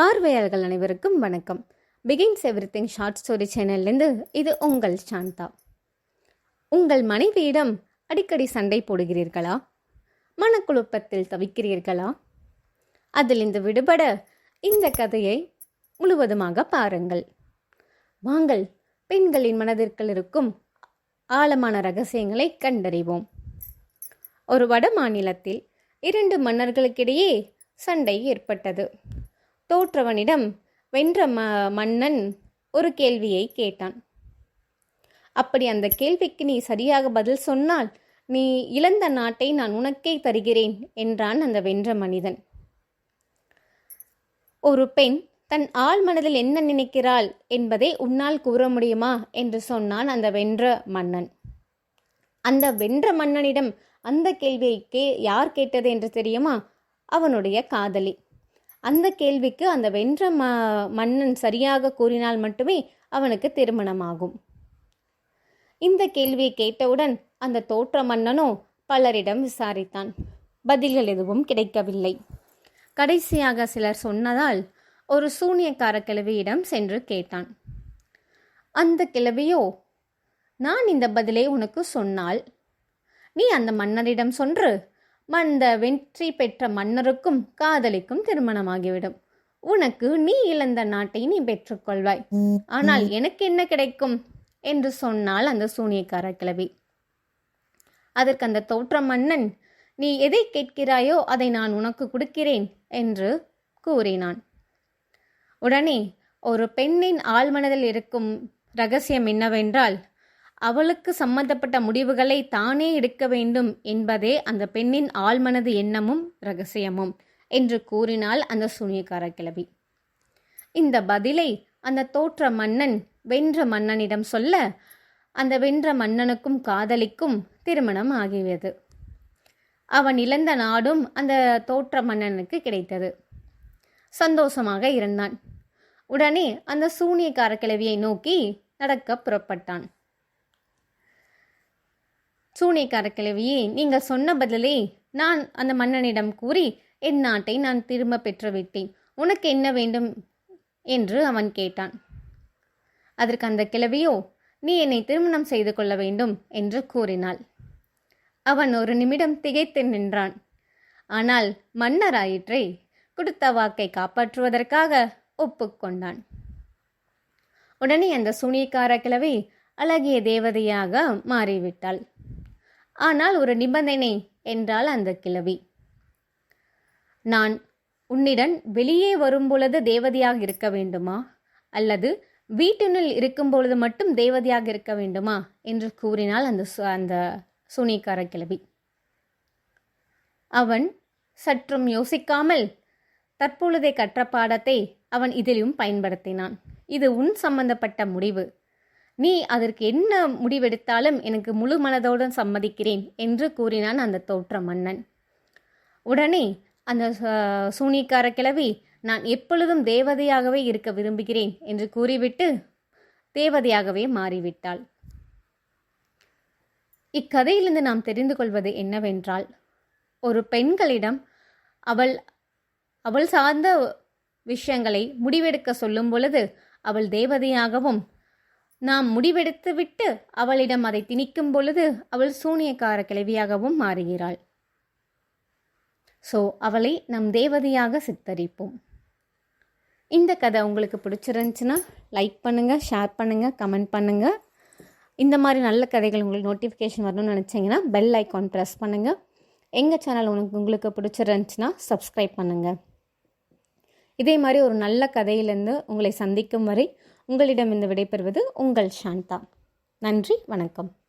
பார்வையாளர்கள் அனைவருக்கும் வணக்கம். பிகின்ஸ் எவ்ரிதிங் ஷார்ட் ஸ்டோரி சேனல்லேருந்து இது உங்கள் சாந்தா. உங்கள் மனைவியிடம் அடிக்கடி சண்டை போடுகிறீர்களா? மனக்குழப்பத்தில் தவிக்கிறீர்களா? அதிலிருந்து விடுபட இந்த கதையை முழுவதுமாக பாருங்கள். வாங்கள் பெண்களின் மனதிற்குள் இருக்கும் ஆழமான ரகசியங்களை கண்டறிவோம். ஒரு வட மாநிலத்தில் இரண்டு மன்னர்களுக்கிடையே சண்டை ஏற்பட்டது. தோற்றவனிடம் வென்ற ம மன்னன் ஒரு கேள்வியை கேட்டான். அப்படி அந்த கேள்விக்கு நீ சரியாக பதில் சொன்னால் நீ இழந்த நாட்டை நான் உனக்கே தருகிறேன் என்றான் அந்த வென்ற மனிதன். ஒரு பெண் தன் ஆள் மனதில் என்ன நினைக்கிறாள் என்பதை உன்னால் கூற முடியுமா? என்று சொன்னான் அந்த வென்ற மன்னன். அந்த வென்ற மன்னனிடம் அந்த கேள்வியை கே யார் கேட்டது என்று தெரியுமா? அவனுடைய காதலி. அந்த கேள்விக்கு அந்த வென்ற ம மன்னன் சரியாக கூறினால் மட்டுமே அவனுக்கு திருமணமாகும். இந்த கேள்வியை கேட்டவுடன் அந்த தோற்ற மன்னனோ பலரிடம் விசாரித்தான். பதில்கள் எதுவும் கிடைக்கவில்லை. கடைசியாக சிலர் சொன்னதால் ஒரு சூனியக்கார கிழவியிடம் சென்று கேட்டான். அந்த கிழவியோ நான் இந்த பதிலை உனக்கு சொன்னால் நீ அந்த மன்னரிடம் சொன்று மந்த வெற்றி பெற்ற மன்னருக்கும் காதலிக்கும் திருமணமாகிவிடும். உனக்கு நீ இழந்த நாட்டை நீ பெற்றுக்கொள்வாய். ஆனால் எனக்கு என்ன கிடைக்கும்? என்று சொன்னால் அந்த சூனியக்கார கிழவி அதற்கு அந்த தோற்ற மன்னன் நீ எதை கேட்கிறாயோ அதை நான் உனக்கு கொடுக்கிறேன் என்று கூறினான். உடனே ஒரு பெண்ணின் ஆழ்மனதில் இருக்கும் ரகசியம் என்னவென்றால் அவளுக்கு சம்பந்தப்பட்ட முடிவுகளை தானே எடுக்க வேண்டும் என்பதே அந்த பெண்ணின் ஆழ்மனது எண்ணமும் ரகசியமும் என்று கூறினாள் அந்த சூனியக்கார கிழவி. இந்த பதிலை அந்த தோற்ற மன்னன் வென்ற மன்னனிடம் சொல்ல அந்த வென்ற மன்னனுக்கும் காதலிக்கும் திருமணம் ஆகியது. அவன் இழந்த நாடும் அந்த தோற்ற மன்னனுக்கு கிடைத்தது. சந்தோஷமாக இருந்தான். உடனே அந்த சூனியக்கார கிழவியை நோக்கி நடக்க புறப்பட்டான். சூனிக்கார கிழவியே நீங்கள் சொன்ன பதிலே நான் அந்த மன்னனிடம் கூறி என் நாட்டை நான் திரும்ப பெற்றுவிட்டேன். உனக்கு என்ன வேண்டும்? என்று அவன் கேட்டான். அதற்கு அந்த கிழவியோ நீ என்னை திருமணம் செய்து கொள்ள வேண்டும் என்று கூறினாள். அவன் ஒரு நிமிடம் திகைத்து நின்றான். ஆனால் மன்னராயிற்றே கொடுத்த வாக்கை காப்பாற்றுவதற்காக ஒப்புக்கொண்டான். உடனே அந்த சூனியக்கார கிழவி அழகிய தேவதையாக மாறிவிட்டாள். ஆனால் ஒரு நிபந்தனை என்றால் அந்த கிழவி. நான் உன்னிடம் வெளியே வரும்பொழுது தேவதையாக இருக்க வேண்டுமா? அல்லது வீட்டினுள் இருக்கும் பொழுது மட்டும் தேவதையாக இருக்க வேண்டுமா? என்று கூறினாள் அந்த அந்த சுனிக்கார கிழவி. அவன் சற்றும் யோசிக்காமல் தற்பொழுதே கற்ற பாடத்தை அவன் இதிலும் பயன்படுத்தினான். இது உன் சம்பந்தப்பட்ட முடிவு. நீ அதற்கு என்ன முடிவெடுத்தாலும் எனக்கு முழு மனதோடு சம்மதிக்கிறேன் என்று கூறினான் அந்த தோற்ற மன்னன். உடனே அந்த சூனிக்கார கிழவி நான் எப்பொழுதும் தேவதையாகவே இருக்க விரும்புகிறேன் என்று கூறிவிட்டு தேவதையாகவே மாறிவிட்டாள். இக்கதையிலிருந்து நாம் தெரிந்து கொள்வது என்னவென்றால் ஒரு பெண்களிடம் அவள் அவள் சார்ந்த விஷயங்களை முடிவெடுக்க சொல்லும் பொழுது அவள் தேவதையாகவும் நாம் முடிவெடுத்து விட்டு அவளிடம் அதை திணிக்கும் பொழுது அவள் சூனியக்கார கிளவியாகவும் மாறுகிறாள். ஸோ அவளை நம் தேவதையாக சித்தரிப்போம். இந்த கதை உங்களுக்கு பிடிச்சிருந்துச்சுன்னா லைக் பண்ணுங்கள் ஷேர் பண்ணுங்கள் கமெண்ட் பண்ணுங்கள் இந்த மாதிரி நல்ல கதைகள் உங்களுக்கு நோட்டிஃபிகேஷன் வரணும்னு நினச்சிங்கன்னா பெல் ஐக்கான் ப்ரெஸ் பண்ணுங்கள் எங்கள் சேனல் உனக்கு உங்களுக்கு பிடிச்சிருந்துச்சுன்னா சப்ஸ்கிரைப் பண்ணுங்கள் இதே மாதிரி ஒரு நல்ல கதையிலேருந்து உங்களை சந்திக்கும் வரை உங்களிடம் இந்த விடைபெறுவது உங்கள் சாந்தா. நன்றி வணக்கம்.